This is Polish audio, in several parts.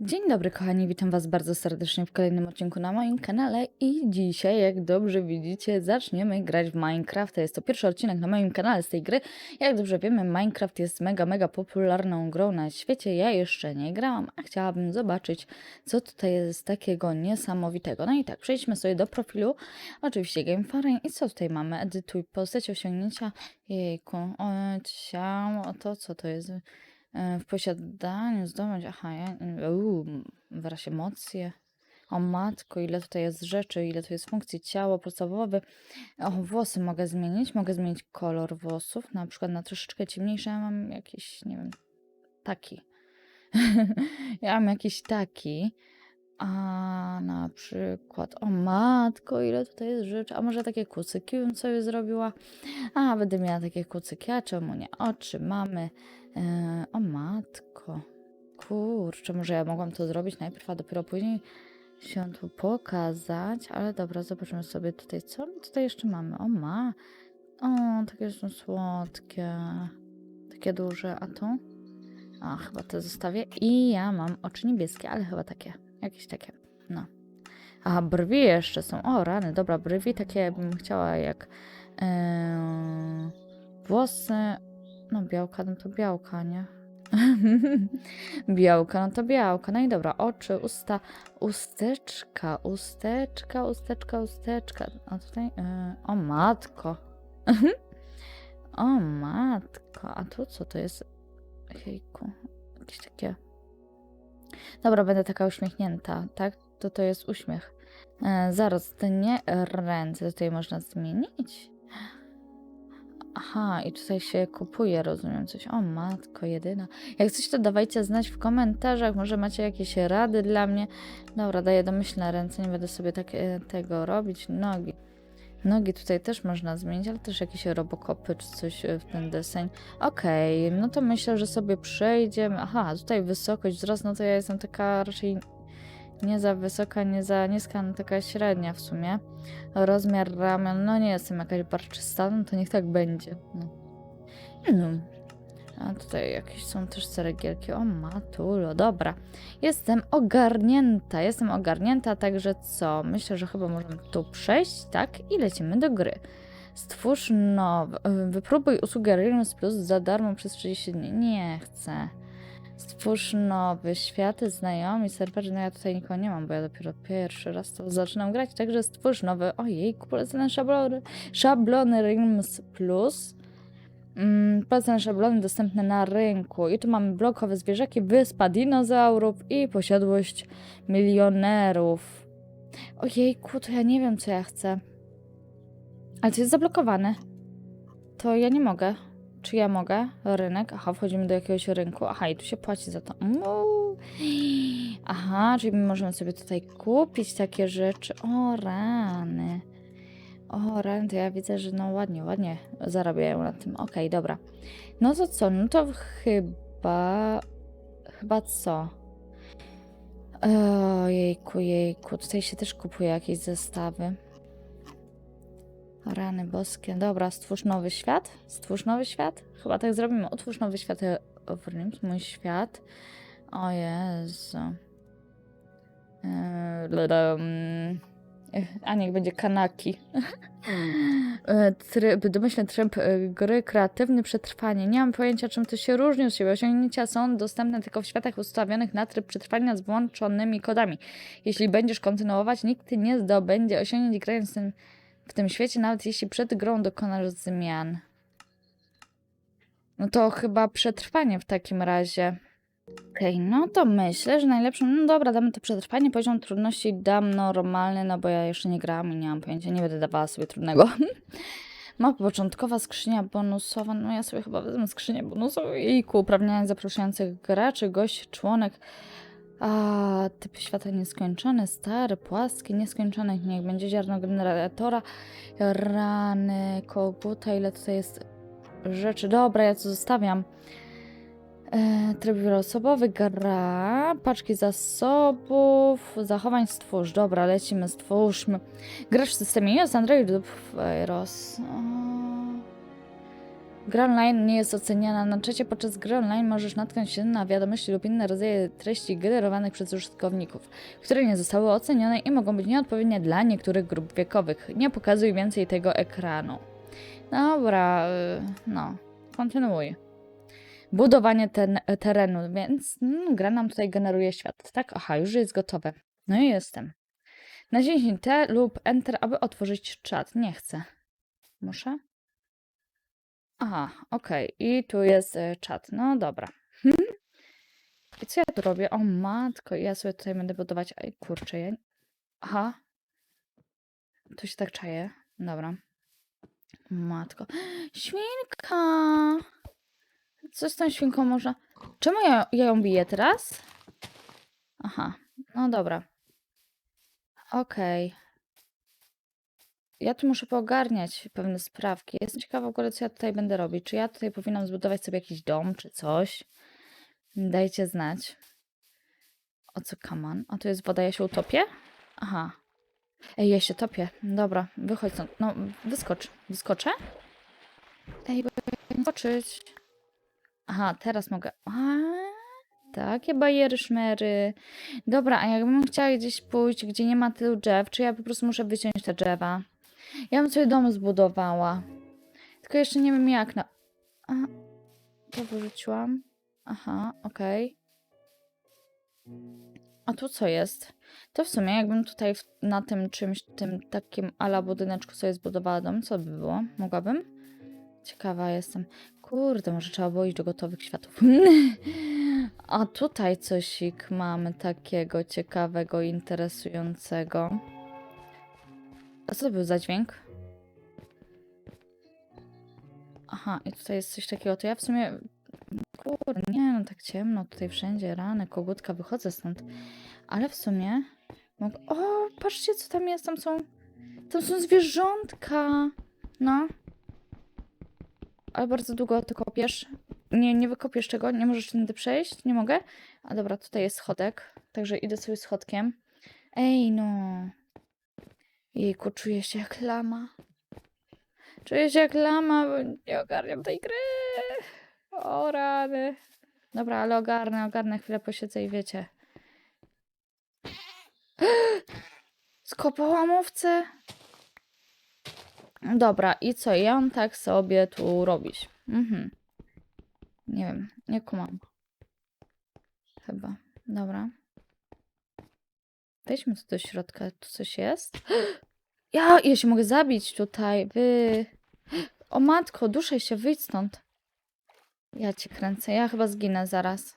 Dzień dobry kochani, witam was bardzo serdecznie w kolejnym odcinku na moim kanale i dzisiaj, jak dobrze widzicie, zaczniemy grać w Minecraft. Jest to pierwszy odcinek na moim kanale z tej gry. Jak dobrze wiemy, Minecraft jest mega, mega popularną grą na świecie. Ja jeszcze nie grałam, a chciałabym zobaczyć, co tutaj jest takiego niesamowitego. No i tak, przejdźmy sobie do profilu, oczywiście GameForeign i co tutaj mamy? Edytuj postać, osiągnięcia, jejku, o, ciało, to co to jest? W posiadaniu zdobądź, aha, ja, wyraz emocje. O matko, ile tutaj jest rzeczy, ile tu jest funkcji ciało podstawowe. O, włosy mogę zmienić, mogę zmienić kolor włosów, na przykład na troszeczkę ciemniejsze, ja mam jakiś, nie wiem, taki. ja mam jakiś taki. A na przykład, o matko, ile tutaj jest rzeczy. A może takie kucyki bym sobie zrobiła? A, będę miała takie kucyki, a czemu nie? Oczy mamy. E, o matko. Kurczę, może ja mogłam to zrobić najpierw, a dopiero później się tu pokazać. Ale dobra, zobaczymy sobie tutaj, co my tutaj jeszcze mamy. O ma. O, takie są słodkie. Takie duże, a to? A, chyba to zostawię. I ja mam oczy niebieskie, ale chyba takie. Jakieś takie. No. A, brwi jeszcze są. O, rany, dobra, brwi takie bym chciała jak e, włosy. No białka, no to białka, nie? białka, no to białka. No i dobra, oczy, usta, usteczka, usteczka, usteczka, usteczka. A tutaj, yy, o matko. o matko, a tu co to jest? Hejku, jakieś takie... Dobra, będę taka uśmiechnięta, tak? To to jest uśmiech. E, zaraz, te nie ręce tutaj można zmienić. Aha, i tutaj się kupuje, rozumiem coś. O matko, jedyna. Jak coś, to dawajcie znać w komentarzach. Może macie jakieś rady dla mnie. Dobra, daję domyślne ręce, nie będę sobie tak, e, tego robić. Nogi. Nogi tutaj też można zmienić, ale też jakieś robokopy czy coś e, w ten deseń. Okej, no to myślę, że sobie przejdziemy. Aha, tutaj wysokość, wzrost, no to ja jestem taka raczej nie za wysoka, nie za niska, no taka średnia w sumie. Rozmiar ramion, no nie jestem jakaś barczysta, no to niech tak będzie. No. no. A tutaj jakieś są też ceregielki. O matulo, dobra. Jestem ogarnięta, jestem ogarnięta, także co? Myślę, że chyba możemy tu przejść, tak? I lecimy do gry. Stwórz nowe. Wypróbuj usługę Realms Plus za darmo przez 30 dni. Nie chcę. Stwórz nowy świat, znajomi, serwerzy. No ja tutaj nikogo nie mam, bo ja dopiero pierwszy raz to zaczynam grać. Także stwórz nowy. Ojej, polecane szablony. Szablony Realms Plus. Mm, polecane szablony dostępne na rynku. I tu mamy blokowe zwierzaki, wyspa dinozaurów i posiadłość milionerów. Ojejku, to ja nie wiem, co ja chcę. Ale to jest zablokowane. To ja nie mogę. Czy ja mogę? Rynek. Aha, wchodzimy do jakiegoś rynku. Aha, i tu się płaci za to. Uuu. Aha, czyli my możemy sobie tutaj kupić takie rzeczy. O, rany. O, rany, to ja widzę, że no ładnie, ładnie zarabiają na tym. Okej, dobra. No to co? No to chyba... Chyba co? Ojejku, jejku. Tutaj się też kupuje jakieś zestawy. Rany boskie. Dobra, stwórz nowy świat. Stwórz nowy świat. Chyba tak zrobimy. Otwórz nowy świat. Overnims, mój świat. O Jezu. Eee, a niech będzie kanaki. E, tryb, domyślny tryb e, gry kreatywny przetrwanie. Nie mam pojęcia, czym to się różni od siebie. Osiągnięcia są dostępne tylko w światach ustawionych na tryb przetrwania z włączonymi kodami. Jeśli będziesz kontynuować, nikt nie zdobędzie osiągnięć grając tym w tym świecie, nawet jeśli przed grą dokonasz zmian. No to chyba przetrwanie w takim razie. Okej, okay, no to myślę, że najlepszym, no dobra, damy to przetrwanie, poziom trudności dam normalny, no bo ja jeszcze nie grałam i nie mam pojęcia, nie będę dawała sobie trudnego. Mapa początkowa, skrzynia bonusowa, no ja sobie chyba wezmę skrzynię bonusową i ku uprawnienia zapraszających graczy, gość, członek, a, typ świata nieskończony, stary, płaski, nieskończony, niech będzie ziarno generatora, rany, koguta, ile tutaj jest rzeczy. Dobra, ja to zostawiam. E, tryb wieloosobowy, gra, paczki zasobów, zachowań stwórz. Dobra, lecimy, stwórzmy. Grasz w systemie iOS, Android lub Virus. Gra online nie jest oceniana na czacie. Podczas gry online możesz natknąć się na wiadomości lub inne rodzaje treści generowanych przez użytkowników, które nie zostały ocenione i mogą być nieodpowiednie dla niektórych grup wiekowych. Nie pokazuj więcej tego ekranu. Dobra, y, no, kontynuuj. Budowanie ten, terenu, więc mm, gra nam tutaj generuje świat, tak? Aha, już jest gotowe. No i jestem. Naciśnij T lub Enter, aby otworzyć czat. Nie chcę. Muszę? Aha, okej. I tu jest y, czat. No dobra. I co ja tu robię? O matko, ja sobie tutaj będę budować. Ej, kurczę, ja... Aha. Tu się tak czaje. Dobra. Matko. Świnka! Co z tą świnką można... Czemu ja, ja ją biję teraz? Aha, no dobra. Okej. Ja tu muszę poogarniać pewne sprawki. Jestem ciekawa w ogóle, co ja tutaj będę robić. Czy ja tutaj powinnam zbudować sobie jakiś dom, czy coś? Dajcie znać. O co kaman? A tu jest woda, ja się utopię? Aha. Ej, ja się topię. Dobra, wychodź stąd. No, wyskocz. Wyskoczę? Ej, bo ja nie. Aha, teraz mogę. A, takie bajery, szmery. Dobra, a jakbym chciała gdzieś pójść, gdzie nie ma tylu drzew, czy ja po prostu muszę wyciąć te drzewa? Ja bym sobie dom zbudowała. Tylko jeszcze nie wiem jak na... A, to wyrzuciłam. Aha, okej. A tu co jest? To w sumie jakbym tutaj na tym czymś, tym takim ala budyneczku sobie zbudowała dom, co by było? Mogłabym? Ciekawa jestem. Kurde, może trzeba było iść do gotowych światów. A tutaj cosik mamy takiego ciekawego, interesującego. A co to był za dźwięk? Aha, i tutaj jest coś takiego. To ja w sumie... Kurde, nie no, tak ciemno tutaj wszędzie, rany, kogutka, wychodzę stąd. Ale w sumie... Mogę... O, patrzcie co tam jest, tam są... Tam są zwierzątka! No. Ale bardzo długo to kopiesz. Nie, nie wykopiesz czego? Nie możesz tędy przejść? Nie mogę? A dobra, tutaj jest schodek. Także idę sobie schodkiem. Ej, no. Jejku, czuję się jak lama. Czuję się jak lama, bo nie ogarniam tej gry. O rany. Dobra, ale ogarnę, ogarnę, chwilę posiedzę i wiecie. Skopałam owce. Dobra, i co? Ja mam tak sobie tu robić. Mhm. Nie wiem, nie kumam. Chyba. Dobra. Wejdźmy tu do środka. Tu coś jest? Ja, ja się mogę zabić tutaj. Wy. O matko, duszę się, wyjdź stąd. Ja cię kręcę. Ja chyba zginę zaraz.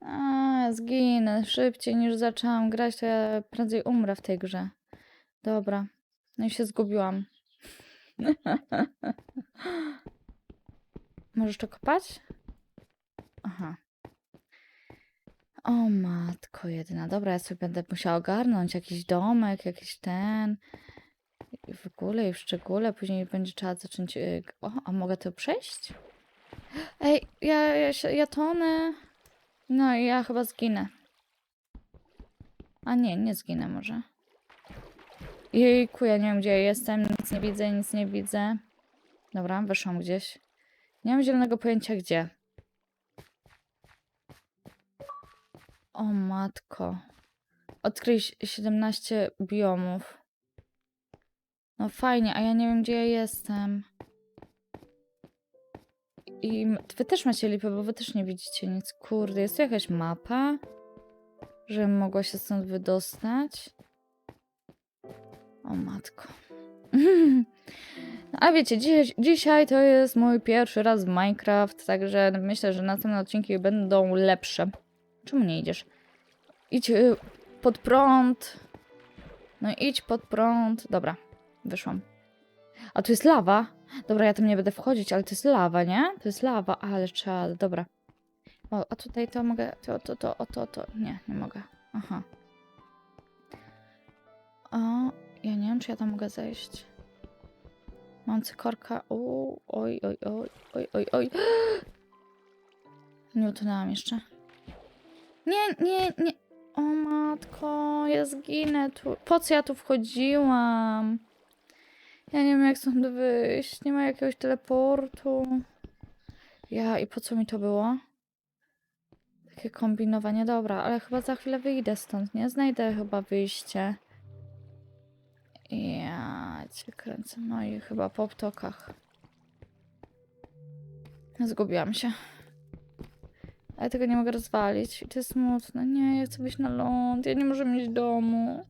A, zginę. Szybciej niż zaczęłam grać, to ja prędzej umrę w tej grze. Dobra. No i się zgubiłam. Możesz to kopać? Aha. O matko jedyna. Dobra, ja sobie będę musiała ogarnąć jakiś domek, jakiś ten. I w ogóle i w szczególe. Później będzie trzeba zacząć... y, O, a mogę to przejść? Ej, ja, ja, się, ja tonę. No i ja chyba zginę. A nie, nie zginę może. Jejku, ja nie wiem gdzie ja jestem, nic nie widzę, nic nie widzę. Dobra, weszłam gdzieś. Nie mam zielonego pojęcia gdzie. O matko. Odkryj si- 17 biomów. No fajnie, a ja nie wiem gdzie ja jestem. I wy też macie lipę, bo wy też nie widzicie nic. Kurde, jest tu jakaś mapa? Żebym mogła się stąd wydostać? O matko. A wiecie, dziś, dzisiaj to jest mój pierwszy raz w Minecraft, także myślę, że następne odcinki będą lepsze. Czemu nie idziesz? Idź y, pod prąd. No idź pod prąd. Dobra, wyszłam. A tu jest lawa. Dobra, ja tam nie będę wchodzić, ale to jest lawa, nie? To jest lawa, ale trzeba, dobra. O, a tutaj to mogę, to, to, to, o, to, to. Nie, nie mogę. Aha. O, ja nie wiem, czy ja tam mogę zejść. Mam cykorka. O, oj, oj, oj, oj, oj, oj. Nie utonęłam jeszcze. Nie, nie, nie. O matko, ja zginę tu. Po co ja tu wchodziłam? Ja nie wiem, jak stąd wyjść. Nie ma jakiegoś teleportu. Ja, i po co mi to było? Takie kombinowanie, dobra, ale chyba za chwilę wyjdę stąd, nie? Znajdę chyba wyjście. Ja cię kręcę. No i chyba po ptokach. Zgubiłam się. Ale tego nie mogę rozwalić. I to jest smutne. Nie, ja chcę wyjść na ląd. Ja nie muszę mieć domu.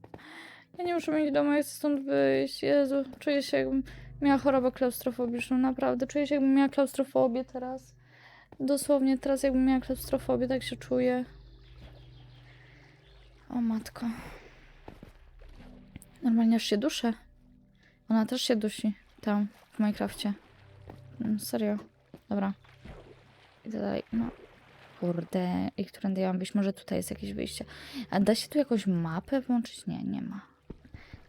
Ja nie muszę mieć domu, ja chcę stąd wyjść. Jezu, czuję się jakbym miała chorobę klaustrofobiczną. Naprawdę, czuję się jakbym miała klaustrofobię teraz. Dosłownie teraz jakbym miała klaustrofobię, tak się czuję. O matko. Normalnie aż się duszę. Ona też się dusi. Tam, w Minecrafcie. Mm, Serio. Dobra. Idę dalej. No. Kurde. I którędy ja mam być? Może tutaj jest jakieś wyjście. A da się tu jakąś mapę włączyć? Nie, nie ma.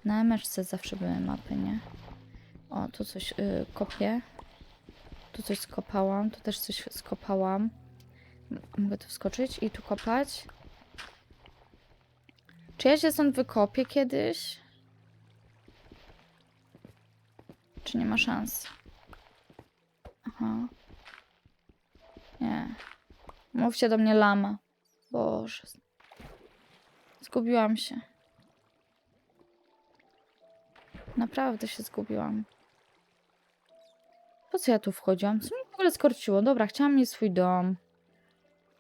Na MSC zawsze były mapy, nie? O, tu coś y, kopię. Tu coś skopałam. Tu też coś skopałam. Mogę tu wskoczyć i tu kopać. Czy ja się stąd wykopię kiedyś? Czy nie ma szans? Aha. Nie. Mówcie do mnie lama. Boże. Zgubiłam się. Naprawdę się zgubiłam. Po co ja tu wchodziłam? Co mnie w ogóle skorciło? Dobra, chciałam mieć swój dom.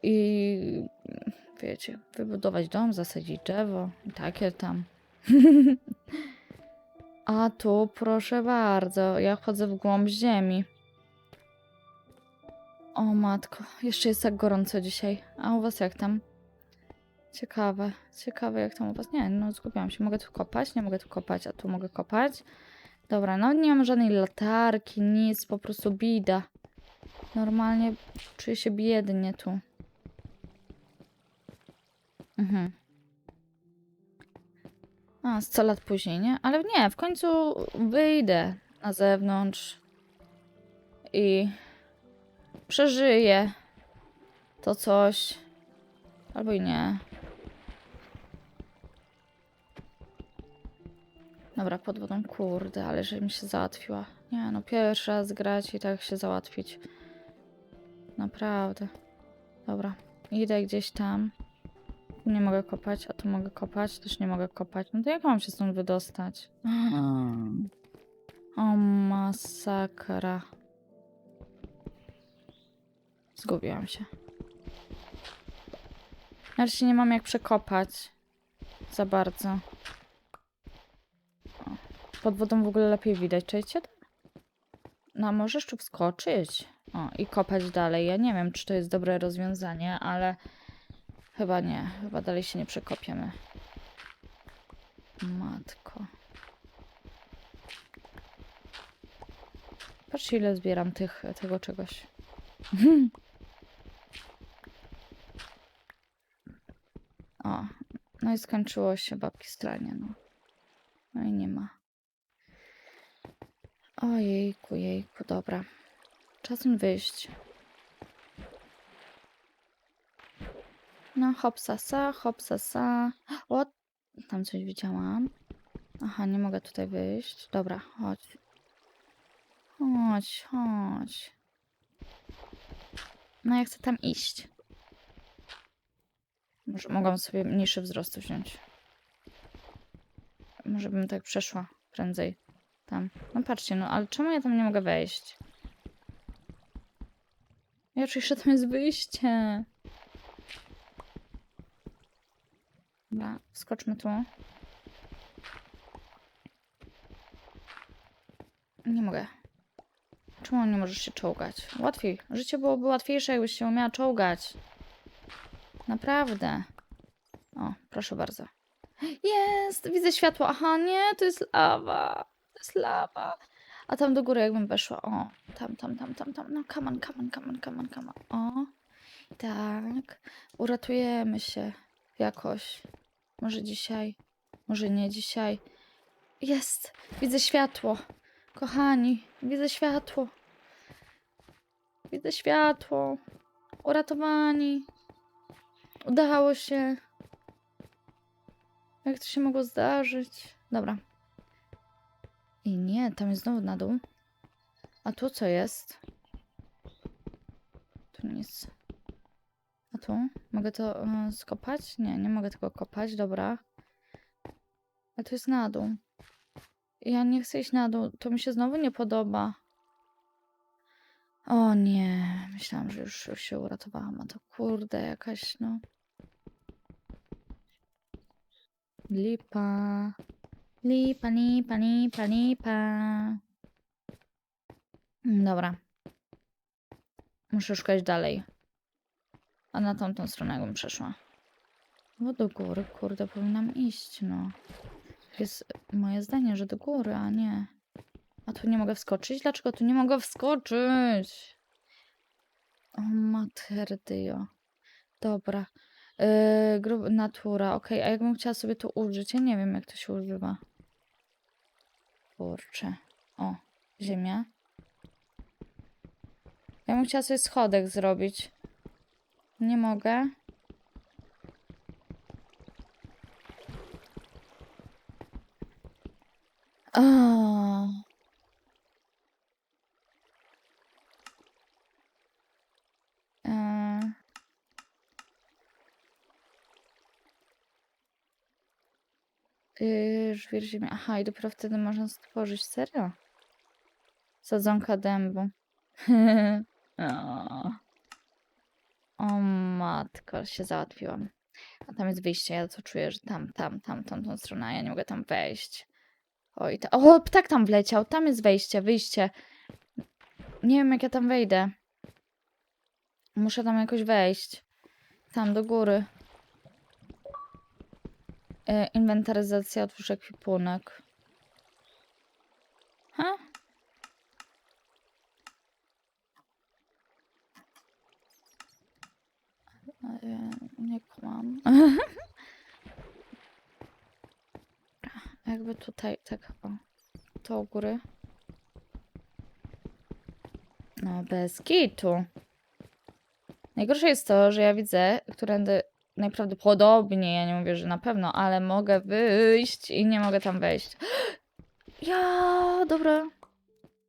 I wiecie, wybudować dom, zasadzić drzewo. I takie tam. A tu, proszę bardzo, ja chodzę w głąb ziemi. O matko, jeszcze jest tak gorąco dzisiaj. A u was jak tam? Ciekawe, ciekawe jak tam u was. Nie, no zgubiłam się. Mogę tu kopać? Nie mogę tu kopać, a tu mogę kopać. Dobra, no nie mam żadnej latarki, nic, po prostu bida. Normalnie czuję się biednie tu. Mhm. A, z 100 lat później, nie? Ale nie, w końcu wyjdę na zewnątrz i przeżyję to coś. Albo i nie. Dobra, pod wodą, kurde, ale że mi się załatwiła. Nie no, pierwszy raz grać i tak się załatwić. Naprawdę. Dobra, idę gdzieś tam. Tu Nie mogę kopać, a tu mogę kopać, też nie mogę kopać. No to jak mam się stąd wydostać? O, masakra. Zgubiłam się. Nareszcie nie mam jak przekopać. Za bardzo. Pod wodą w ogóle lepiej widać, czujecie? to? No, możesz tu wskoczyć. O, i kopać dalej. Ja nie wiem, czy to jest dobre rozwiązanie, ale chyba nie. Chyba dalej się nie przekopiemy. Matko. Patrzcie, ile zbieram tych, tego czegoś. O, no i skończyło się babki stranie, no. No i nie ma. Ojejku, jejku, dobra. Czasem wyjść. No, hopsasa, hopsasa. O, tam coś widziałam. Aha, nie mogę tutaj wyjść. Dobra, chodź. Chodź, chodź. No, ja chcę tam iść. Może mogłam sobie mniejszy wzrost wziąć. Może bym tak przeszła prędzej. Tam. No patrzcie, no ale czemu ja tam nie mogę wejść? Ja że tam jest wyjście. Wskoczmy tu. Nie mogę. Czemu nie możesz się czołgać? Łatwiej. Życie byłoby łatwiejsze, jakbyś się umiała czołgać. Naprawdę. O, proszę bardzo. Jest! Widzę światło. Aha, nie, to jest lawa. To jest lawa. A tam do góry jakbym weszła. O, tam, tam, tam, tam, tam. No, come on, come on, come on, come on, come on. O, tak. Uratujemy się jakoś. Może dzisiaj, może nie dzisiaj. Jest! Widzę światło. Kochani, widzę światło. Widzę światło. Uratowani. Udało się. Jak to się mogło zdarzyć? Dobra. I nie, tam jest znowu na dół. A tu co jest? Tu nic. Tu? Mogę to e, skopać? Nie, nie mogę tego kopać, dobra. A to jest na dół. Ja nie chcę iść na dół. To mi się znowu nie podoba. O nie, myślałam, że już, już się uratowałam, a to kurde jakaś, no. Lipa. Lipa, lipa, lipa, lipa. Mm, Dobra. Muszę szukać dalej. A na tamtą stronę jakbym przeszła. No do góry, kurde, powinnam iść, no. To jest moje zdanie, że do góry, a nie. A tu nie mogę wskoczyć? Dlaczego tu nie mogę wskoczyć? O materdio. Dobra. Yy, grub, natura, okej. A jakbym chciała sobie tu użyć? Ja nie wiem, jak to się używa. Kurczę. O, ziemia. Ja bym chciała sobie schodek zrobić. Nie mogę. A. Eee. Yy, żwir ziemi. Aha, i dopiero wtedy można stworzyć. Serio? Sadzonka dębu. o. o matko, się załatwiłam. A tam jest wyjście. Ja to czuję, że tam, tam, tam, tam, tą stronę. a Ja nie mogę tam wejść. Oj, ta... o, ptak tam wleciał. Tam jest wejście, wyjście. Nie wiem, jak ja tam wejdę. Muszę tam jakoś wejść. Tam do góry. E, inwentaryzacja, otwórz ekwipunek. Ha? E, Nie kłam. Jakby tutaj, tak, o. To u góry. No, bez kitu. Najgorsze jest to, że ja widzę, którędy najprawdopodobniej, ja nie mówię, że na pewno, ale mogę wyjść i nie mogę tam wejść. Ja, dobra.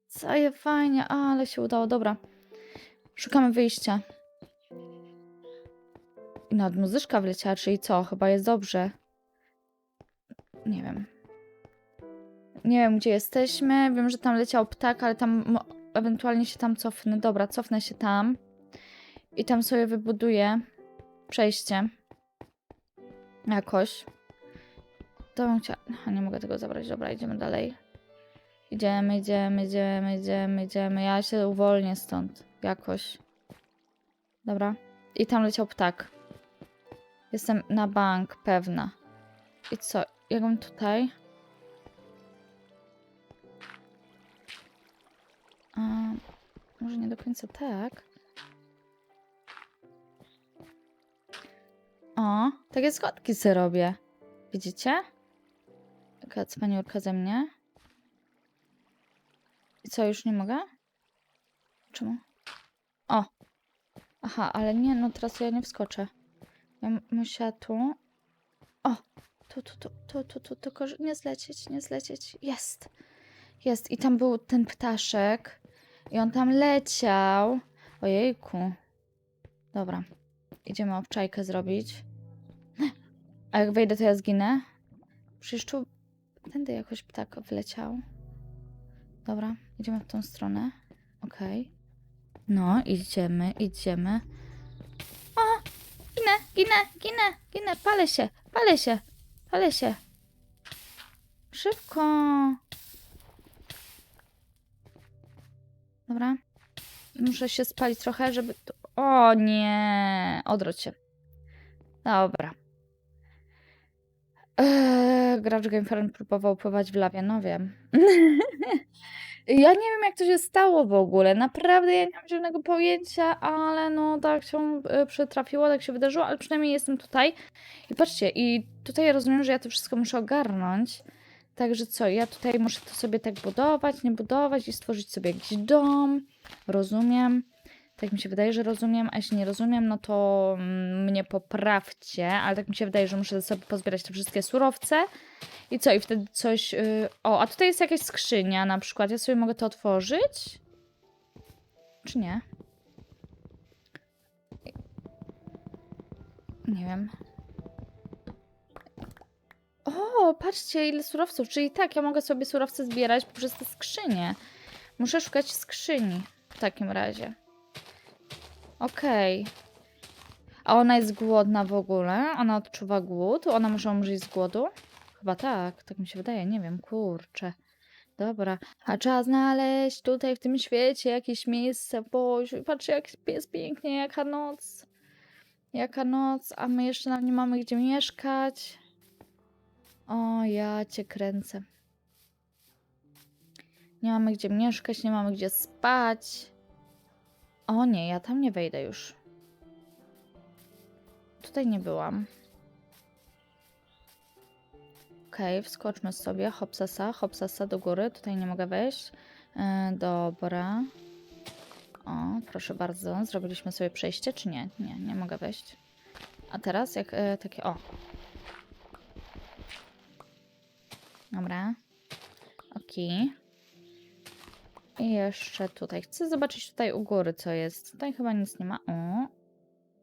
Caje fajnie, ale się udało, dobra. Szukamy wyjścia. Muzyczka wleciała, czyli co? Chyba jest dobrze. Nie wiem. Nie wiem, gdzie jesteśmy. Wiem, że tam leciał ptak, ale tam ewentualnie się tam cofnę. Dobra, cofnę się tam. I tam sobie wybuduję przejście. Jakoś. To bym chciała... Nie mogę tego zabrać. Dobra, idziemy dalej. Idziemy, idziemy, idziemy, idziemy, idziemy. Ja się uwolnię stąd. Jakoś. Dobra. I tam leciał ptak. Jestem na bank pewna. I co? Jakbym tutaj... A, może nie do końca tak. O, takie schodki sobie robię. Widzicie? Jaka cwaniurka ze mnie. I co, już nie mogę? Czemu? O! Aha, ale nie, no teraz ja nie wskoczę. Ja m- musiała tu. O! Tu, tu, tu, tu, tu, tu, tylko nie zlecieć, nie zlecieć. Jest! Jest. I tam był ten ptaszek. I on tam leciał. Ojejku. Dobra. Idziemy obczajkę zrobić. A jak wejdę, to ja zginę? Przecież tu tędy jakoś ptak wleciał. Dobra, idziemy w tą stronę. Okej. No, idziemy, idziemy. Ginę, ginę, ginę, palę się, palę się, palę się. Szybko. Dobra. Muszę się spalić trochę, żeby... O nie! Odwróć się. Dobra. Eee, gracz Game Farm próbował pływać w lawie, no wiem. ja nie wiem, jak to się stało w ogóle. Naprawdę ja nie mam żadnego pojęcia, ale no tak się e, przytrafiło, tak się wydarzyło, ale przynajmniej jestem tutaj. I patrzcie, i tutaj rozumiem, że ja to wszystko muszę ogarnąć. Także co, ja tutaj muszę to sobie tak budować, nie budować i stworzyć sobie jakiś dom. Rozumiem. Tak mi się wydaje, że rozumiem, a jeśli nie rozumiem, no to mm, mnie poprawcie, ale tak mi się wydaje, że muszę sobie pozbierać te wszystkie surowce i co, i wtedy coś... Yy... O, a tutaj jest jakaś skrzynia na przykład, ja sobie mogę to otworzyć? Czy nie? Nie wiem. O, patrzcie, ile surowców. Czyli tak, ja mogę sobie surowce zbierać poprzez te skrzynie. Muszę szukać skrzyni w takim razie. Okej. A ona jest głodna w ogóle? Ona odczuwa głód? Ona może umrzeć z głodu? Chyba tak, tak mi się wydaje, nie wiem, kurczę. Dobra, a trzeba znaleźć tutaj w tym świecie jakieś miejsce, bo patrzcie jak jest pięknie, jaka noc. Jaka noc, a my jeszcze nam nie mamy gdzie mieszkać. O, ja cię kręcę. Nie mamy gdzie mieszkać, nie mamy gdzie spać. O nie, ja tam nie wejdę już. Tutaj nie byłam. Okej, wskoczmy sobie. Hopsasa, hopsasa do góry. Tutaj nie mogę wejść. E, dobra. O, proszę bardzo. Zrobiliśmy sobie przejście, czy nie? Nie, nie mogę wejść. A teraz jak e, takie. O. Dobra. Okej. I jeszcze tutaj. Chcę zobaczyć tutaj u góry, co jest. Tutaj chyba nic nie ma. O.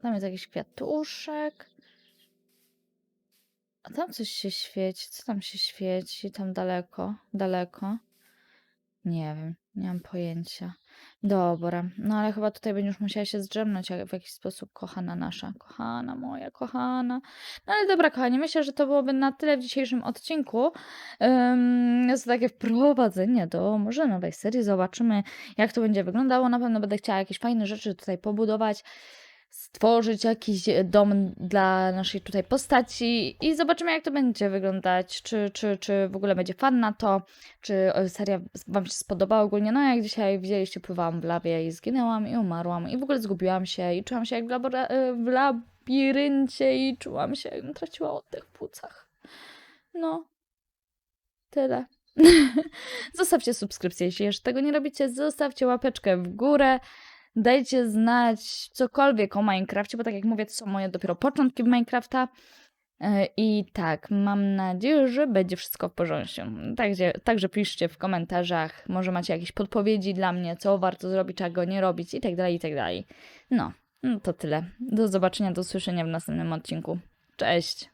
Tam jest jakiś kwiatuszek. A tam coś się świeci. Co tam się świeci? Tam daleko, daleko. Nie wiem, nie mam pojęcia. Dobra, no ale chyba tutaj będziesz musiała się zdrzemnąć w jakiś sposób, kochana nasza. Kochana moja, kochana. No ale dobra, kochani, myślę, że to byłoby na tyle w dzisiejszym odcinku. Um, jest to takie wprowadzenie do może nowej serii. Zobaczymy, jak to będzie wyglądało. Na pewno będę chciała jakieś fajne rzeczy tutaj pobudować stworzyć jakiś dom dla naszej tutaj postaci i zobaczymy, jak to będzie wyglądać. Czy, czy, czy w ogóle będzie fan na to, czy e, seria Wam się spodobała ogólnie. No, jak dzisiaj widzieliście, pływałam w lawie i zginęłam i umarłam i w ogóle zgubiłam się i czułam się jak w, e, w labiryncie i czułam się, jakbym traciła oddech w płucach. No, tyle. Zostawcie subskrypcję, jeśli jeszcze tego nie robicie. Zostawcie łapeczkę w górę. Dajcie znać cokolwiek o Minecrafcie, bo tak jak mówię, to są moje dopiero początki Minecrafta. E, I tak, mam nadzieję, że będzie wszystko w porządku. Także, także piszcie w komentarzach, może macie jakieś podpowiedzi dla mnie, co warto zrobić, czego nie robić i tak dalej, i tak dalej. No, no to tyle. Do zobaczenia, do usłyszenia w następnym odcinku. Cześć!